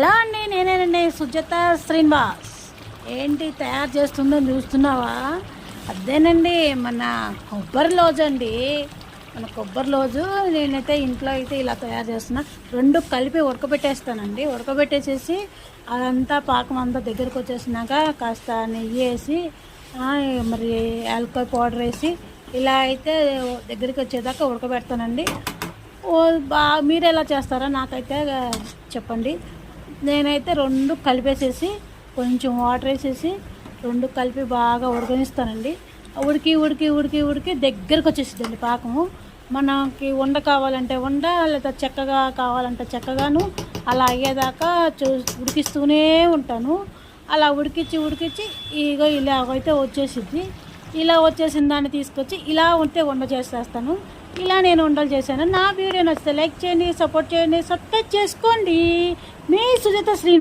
Hello అండి? నేనేనండి సుజాత శ్రీనివాస్. ఏంటి తయారు చేస్తుందో చూస్తున్నావా? అదేనండి మన కొబ్బరి లోజు అండి. మన కొబ్బరి లోజు నేనైతే ఇంట్లో అయితే ఇలా తయారు చేస్తున్నా. రెండు కలిపి ఉడకబెట్టేస్తానండి. ఉడకబెట్టేసేసి అదంతా పాకం అంతా దగ్గరకు వచ్చేసినాక కాస్త నెయ్యి వేసి మరి ఆల్కహాల్ పౌడర్ వేసి ఇలా అయితే దగ్గరికి వచ్చేదాకా ఉడకబెడతానండి. ఓ బా మీరు ఎలా చేస్తారో నాకైతే చెప్పండి. నేనైతే రెండు కలిపేసేసి కొంచెం వాటర్ వేసేసి రెండు కలిపి బాగా ఉడకనిస్తానండి. ఉడికి ఉడికి ఉడికి ఉడికి దగ్గరకు వచ్చేసిద్దండి పాకము. మనకి వండ కావాలంటే వండ లేదా చెక్కగా కావాలంటే చెక్కగాను అలా అయ్యేదాకా చూ ఉడికిస్తూనే ఉంటాను. అలా ఉడికించి ఉడికించి ఇగో ఇలాగైతే అయితే వచ్చేసిద్ది. ఇలా వచ్చేసిన దాన్ని తీసుకొచ్చి ఇలా ఉంటే వండ చేసేస్తాను. ఇలా నేను వంటలు చేశాను. నా వీడియో నచ్చితే లైక్ చేయండి సపోర్ట్ చేయండి సబ్స్క్రైబ్ చేసుకోండి. direito assim.